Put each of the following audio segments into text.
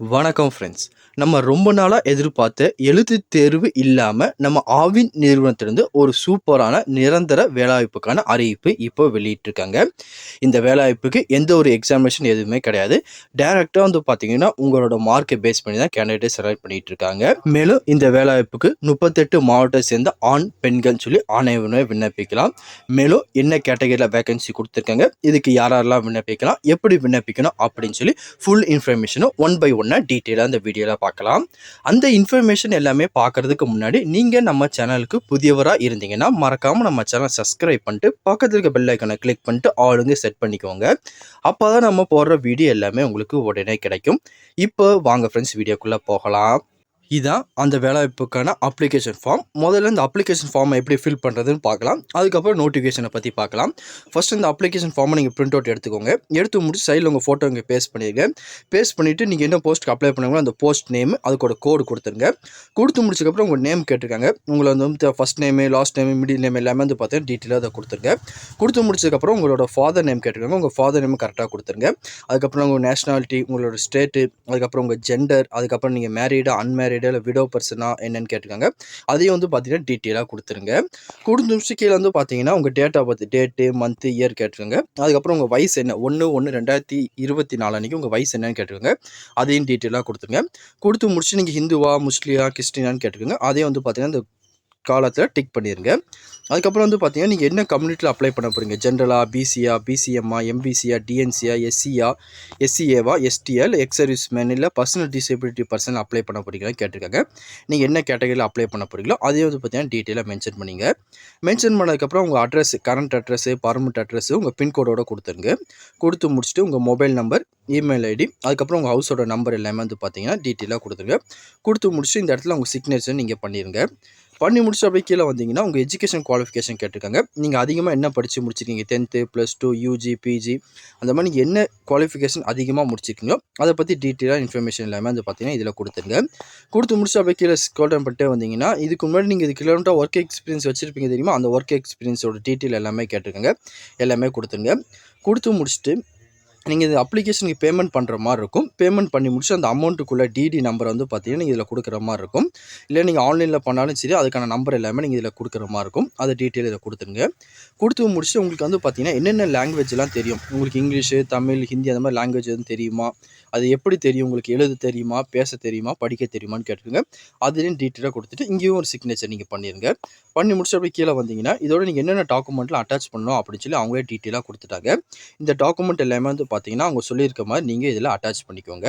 வணக்கம் ஃப்ரெண்ட்ஸ் நம்ம ரொம்ப நாளாக எதிர்பார்த்த எழுத்து தேர்வு இல்லாமல் நம்ம ஆவின் நிறுவனத்திலிருந்து ஒரு சூப்பரான நிரந்தர வேலைவாய்ப்புக்கான அறிவிப்பு இப்போ வெளியிட்டிருக்காங்க. இந்த வேலைவாய்ப்புக்கு எந்த ஒரு எக்ஸாமினேஷன் எதுவுமே கிடையாது. டைரெக்டாக வந்து பார்த்தீங்கன்னா உங்களோட மார்க்கை பேஸ் பண்ணி தான் கேண்டிடேட்டை செலக்ட் பண்ணிட்டு இருக்காங்க மேலும் இந்த வேலைவாய்ப்புக்கு முப்பத்தெட்டு மாவட்டத்தை சேர்ந்த ஆண் பெண்கள் சொல்லி ஆணையவனை விண்ணப்பிக்கலாம். மேலும் என்ன கேட்டகரியில் வேகன்சி கொடுத்துருக்காங்க இதுக்கு யாரெல்லாம் விண்ணப்பிக்கலாம் எப்படி விண்ணப்பிக்கணும் அப்படின்னு சொல்லி ஃபுல் இன்ஃபர்மேஷனும் ஒன் பை ஒன் ஒன்னாக டீட்டெயிலாக அந்த வீடியோவில் பார்க்கலாம். அந்த இன்ஃபர்மேஷன் எல்லாமே பார்க்கறதுக்கு முன்னாடி நீங்கள் நம்ம சேனலுக்கு புதியவராக இருந்தீங்கன்னா மறக்காமல் நம்ம சேனல் சப்ஸ்கிரைப் பண்ணிட்டு பக்கத்தில் இருக்க பெல் ஐக்கனை கிளிக் பண்ணிட்டு ஆளுங்க செட் பண்ணிக்கோங்க. அப்போ தான் நம்ம போடுற வீடியோ எல்லாமே உங்களுக்கு உடனே கிடைக்கும். இப்போ வாங்க ஃப்ரெண்ட்ஸ் வீடியோக்குள்ளே போகலாம். இதான் அந்த வேலைவாய்ப்புக்கான அப்ளிகேஷன் ஃபார்ம் முதல்ல இந்த அப்ளிகேஷன் ஃபார்மை எப்படி ஃபில் பண்ணுறதுன்னு பார்க்கலாம். அதுக்கப்புறம் நோட்டிஃபிகேஷனை பற்றி பார்க்கலாம். ஃபர்ஸ்ட் இந்த அப்ளிகேஷன் ஃபார்மை நீங்கள் பிரிண்ட் அவுட் எடுத்துக்கோங்க. எடுத்து முடிச்சு சைடில் உங்கள் ஃபோட்டோ இங்கே பேஸ்ட் பண்ணிடுங்க பேஸ்ட் பண்ணிவிட்டு நீங்கள் என்ன போஸ்ட்டுக்கு அப்ளை பண்ணுங்களோ அந்த போஸ்ட் நேம் அதுக்கோட கோடு கொடுத்துருங்க. கொடுத்து முடிச்சதுக்கப்புறம் உங்கள் நேம் கேட்டிருக்காங்க. உங்களை வந்து first name last name middle name எல்லாமே வந்து பார்த்தீங்கன்னா டீட்டெயிலாக அதை கொடுத்துருங்க. கொடுத்து முடிச்சதுக்கப்புறம் உங்களோட ஃபாதர் நேம் கேட்டிருக்காங்க. உங்கள் ஃபாதர் நேம் கரெக்டாக கொடுத்துருங்க. அதுக்கப்புறம் உங்கள் நேஷனாலிட்டி உங்களோட ஸ்டேட்டு அதுக்கப்புறம் உங்கள் ஜெண்டர் அதுக்கப்புறம் நீங்கள் மேரீடா அன்மேரீடு இல்லை விடோ பர்சனா என்னன்னு கேட்டுக்காங்க அதையும் வந்து பார்த்தீங்கன்னா டீட்டெயிலாக கொடுத்துருங்க. கொடுத்து முடிச்சு கீழே வந்து பார்த்தீங்கன்னா உங்கள் date of date month year கேட்டுருங்க அதுக்கப்புறம் உங்கள் வயசு என்ன? ஒன்று ஒன்று ரெண்டாயிரத்தி இருபத்தி நாலு அன்றைக்கி உங்கள் வயசு என்னன்னு கேட்டுருங்க அதையும் டீட்டெயிலாக கொடுத்துருங்க. கொடுத்து முடிச்சு நீங்கள் ஹிந்துவா முஸ்லியா கிறிஸ்டினான்னு கேட்டுருங்க அதையும் வந்து பார்த்தீங்கன்னா இந்த காலத்தில் டிக் பண்ணிடுங்க அதுக்கப்புறம் வந்து பார்த்தீங்கன்னா நீங்கள் என்ன கம்யூனிட்டியில் அப்ளை பண்ண போகிறீங்க ஜென்ரலாக பிசியா பிசிஎம்மா எம்பிசியா டிஎன்சியா எஸ்சியா எஸ்சிஏவா எஸ்டிஎல் இல்லை எக்ஸ் சர்வீஸ் மேன் இல்லை பர்சனல் டிசபிலிட்டி பர்சன் அப்ளை பண்ண போகிறீங்கன்னு கேட்டிருக்காங்க. நீங்கள் என்ன கேட்டகரியில் அப்ளை பண்ண போகிறீங்களோ அதையும் வந்து பார்த்தீங்கன்னா டீட்டெயிலாக மென்ஷன் பண்ணிங்க. மென்ஷன் பண்ணதுக்கப்புறம் உங்கள் address current address permanent address உங்கள் பின்கோடோட கொடுத்துருங்க. கொடுத்து முடிச்சுட்டு உங்கள் மொபைல் நம்பர் இமெயில் ஐடி அதுக்கப்புறம் உங்கள் ஹவுஸோட நம்பர் எல்லாமே வந்து பார்த்தீங்கன்னா டீட்டெயிலாக கொடுத்துருங்க. கொடுத்து முடிச்சுட்டு இந்த இடத்துல உங்கள் சிக்னேச்சர் நீங்கள் பண்ணிடுங்க பண்ணி முடிச்சு அப்படியே கீழே வந்தீங்கன்னா உங்கள் எஜுகேஷன் குவாலிஃபிகேஷன் கேட்டிருக்காங்க. நீங்கள் அதிகமாக என்ன படித்து முடிச்சிருக்கீங்க? Tenth plus two UG PG அந்த மாதிரி நீங்கள் என்ன குவாலிஃபிகேஷன் அதிகமாக முடிச்சிருக்கீங்களோ அதை பற்றி டீட்டெயிலாக இன்ஃபர்மேஷன் எல்லாமே வந்து பார்த்தீங்கன்னா இதில் கொடுத்துருங்க. கொடுத்து முடிச்சு அப்படியே கீழே ஸ்க்ரோல் பண்ணிட்டே வந்தீங்கன்னா இதுக்கு முன்னாடி நீங்கள் இது கிலோமீட்டர் ஒர்க் எக்ஸ்பீரியன்ஸ் வச்சுருப்பீங்க தெரியுமா? அந்த ஒர்க் எக்ஸ்பீரியன்ஸோட டீட்டெயில் எல்லாமே கேட்டிருக்காங்க. எல்லாமே கொடுத்துருங்க. கொடுத்து முடிச்சுட்டு நீங்கள் இது அப்ளிகேஷனுக்கு பேமெண்ட் பண்ணுற மாதிரி இருக்கும். பேமெண்ட் பண்ணி முடிச்சு அந்த அமௌண்ட்டுக்குள்ளே டிடி நம்பர் வந்து பார்த்தீங்கன்னா நீங்கள் இதில் கொடுக்குற மாதிரி இருக்கும். இல்லை நீங்கள் ஆன்லைனில் பண்ணாலும் சரி அதுக்கான நம்பர் எல்லாமே நீங்கள் இதில் கொடுக்குற மாதிரி இருக்கும். அதை டீட்டெயில் இதில் கொடுத்துருங்க. கொடுத்து முடிச்சு உங்களுக்கு வந்து பார்த்தீங்கன்னா என்னென்ன லாங்குவேஜ்லாம் தெரியும்? உங்களுக்கு இங்கிலீஷு தமிழ் ஹிந்தி அந்த மாதிரி லாங்குவேஜ் எதுவும் தெரியுமா? அது எப்படி தெரியும்? உங்களுக்கு எழுத தெரியுமா? பேச தெரியுமா? படிக்க தெரியுமான்னு கேட்டுருங்க அதுலேயும் டீட்டெயிலாக கொடுத்துட்டு இங்கேயும் ஒரு சிக்னேச்சர் நீங்கள் பண்ணிடுங்க பண்ணி முடிச்சு அப்படி கீழே வந்தீங்கன்னா இதோட நீங்கள் என்னென்ன டாக்குமெண்ட்லாம் அட்டாச் பண்ணணும் அப்படின்னு சொல்லி அவங்களே டீட்டெயிலாக கொடுத்துட்டாங்க. இந்த டாக்குமெண்ட் எல்லாமே வந்து பார்த்தீங்கன்னா அவங்க சொல்லியிருக்க மாதிரி நீங்கள் இதில் அட்டாச் பண்ணிக்கோங்க.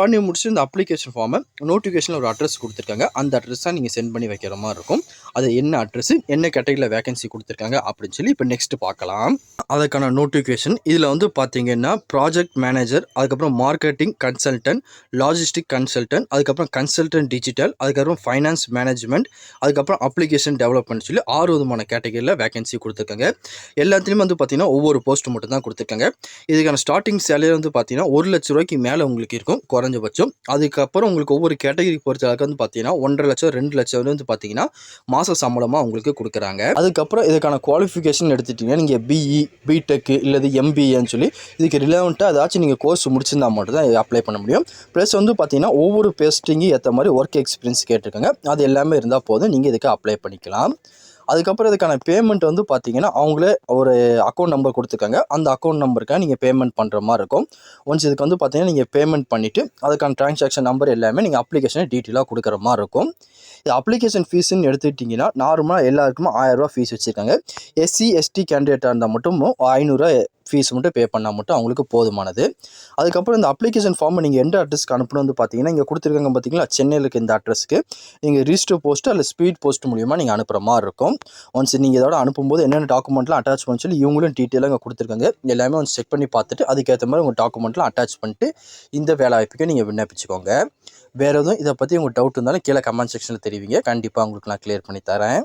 பண்ணி முடிச்சு இந்த அப்ளிகேஷன் ஃபார்மை நோட்டிஃபிகேஷனில் ஒரு அட்ரஸ் கொடுத்துருக்காங்க. அந்த அட்ரஸ் தான் நீங்கள் சென்ட் பண்ணி வைக்கிற மாதிரி இருக்கும். அது என்ன அட்ரஸ் என்ன கேட்டகரியில் வேகன்சி கொடுத்துருக்காங்க அப்படின்னு சொல்லி இப்போ நெக்ஸ்ட் பார்க்கலாம். அதுக்கான நோட்டிஃபிகேஷன் இதில் வந்து பார்த்தீங்கன்னா ப்ராஜெக்ட் மேனேஜர் அதுக்கப்புறம் மார்க்கெட்டிங் கன்சல்டன்ட் லாஜிஸ்டிக் கன்சல்டன்ட் அதுக்கப்புறம் கன்சல்டன்ட் டிஜிட்டல் அதுக்கப்புறம் ஃபைனான்ஸ் மேனேஜ்மெண்ட் அதுக்கப்புறம் அப்ளிகேஷன் டெவலப்மெண்ட் சொல்லி ஆறு விதமான கேட்டகரியில் வேகன்சி கொடுத்துருக்காங்க. எல்லாத்துலேயுமே வந்து பார்த்தீங்கன்னா ஒவ்வொரு போஸ்ட் மட்டும் தான் கொடுத்துருக்காங்க. இதுக்கான ஸ்டார்ட் ஸ்டார்டிங் சேலரி வந்து பார்த்தீங்கன்னா ஒரு லட்ச ரூபாய்க்கு மேலே உங்களுக்கு இருக்கும் குறைஞ்சபட்சம். அதுக்கப்புறம் உங்களுக்கு ஒவ்வொரு கேட்டகரி பொறுத்த அளவுக்கு வந்து பார்த்தீங்கன்னா ஒன்றரை லட்சம் ரெண்டு லட்சம் வரை வந்து பார்த்தீங்கன்னா மாத சம்பளமாக உங்களுக்கு கொடுக்குறாங்க. அதுக்கப்புறம் இதுக்கான குவாலிஃபிகேஷன் எடுத்துட்டீங்கன்னா நீங்கள் பிஇ பிடெக் இல்லது எம்பிஏன்னு சொல்லி இதுக்கு ரிலவெண்ட்டாக ஏதாச்சும் நீங்கள் கோர்ஸ் முடிச்சிருந்தா மட்டும் தான் அப்ளை பண்ண முடியும். ப்ளஸ் வந்து பார்த்தீங்கன்னா ஒவ்வொரு பேஸ்டிங்கு ஏற்ற மாதிரி ஒர்க் எக்ஸ்பீரியன்ஸ் கேட்டிருக்காங்க. அது எல்லாமே இருந்தால் போதும் நீங்கள் இதுக்கு அப்ளை பண்ணிக்கலாம். அதுக்கப்புறம் இதுக்கான பேமெண்ட் வந்து பார்த்தீங்கன்னா அவங்களே ஒரு அக்கௌண்ட் நம்பர் கொடுத்துருக்காங்க. அந்த அக்கௌண்ட் நம்பருக்காக நீங்கள் பேமெண்ட் பண்ணுற மாதிரி இருக்கும். ஒன்ஸ் இதுக்கு வந்து பார்த்தீங்கன்னா நீங்கள் பேமெண்ட் பண்ணிவிட்டு அதுக்கான ட்ரான்சாக்ஷன் நம்பர் எல்லாமே நீங்கள் அப்ளிகேஷனை டீட்டெயிலாக கொடுக்குற மாதிரி இருக்கும். இது அப்ளிகேஷன் ஃபீஸ்ன்னு எடுத்துக்கிட்டிங்கன்னா நார்மலாக எல்லாருக்குமே ஆயிரரூபா ஃபீஸ் வச்சுருக்காங்க. எஸ்சி எஸ்டி கேண்டிடேட்டாக இருந்தால் மட்டும் ஐநூறுரூவா ஃபீஸ் மட்டும் பே பண்ணால் மட்டும் அவங்களுக்கு போதுமானது. அதுக்கப்புறம் இந்த அப்ளிகேஷன் ஃபார்மை நீங்கள் எந்த அட்ரஸ்க்கு அனுப்பணும் வந்து பார்த்தீங்கன்னா இங்கே கொடுத்துருக்காங்க பார்த்தீங்களா சென்னையில் இருக்க இந்த அட்ரஸ்க்கு நீங்கள் ரிஜிஸ்டர் போஸ்ட் அல்ல ஸ்பீட் போஸ்ட் மூலியமாக நீங்கள் அனுப்புகிற மாதிரி இருக்கும். ஒன்ஸ் நீங்கள் இதோட அனுப்பும்போது என்னென்ன டாக்குமெண்ட்லாம் அட்டாச் பண்ண சொல்லி இவங்களும் டீட்டெயிலாக இங்கே கொடுத்துருக்காங்க. எல்லாமே ஒன்ஸ் செக் பண்ணி பார்த்துட்டு அதுக்கேற்ற மாதிரி உங்கள் டாக்குமெண்ட்லாம் அட்டாச் பண்ணிட்டு இந்த வேலை வாய்ப்புக்கு நீங்கள் விண்ணப்பிச்சுக்கோங்க. வேறு எதுவும் இதை பற்றி உங்களுக்கு டவுட் இருந்தாலும் கீழே கமெண்ட் செக்ஷனில் தெரிவிங்க. கண்டிப்பாக உங்களுக்கு நான் கிளியர் பண்ணி தரேன்.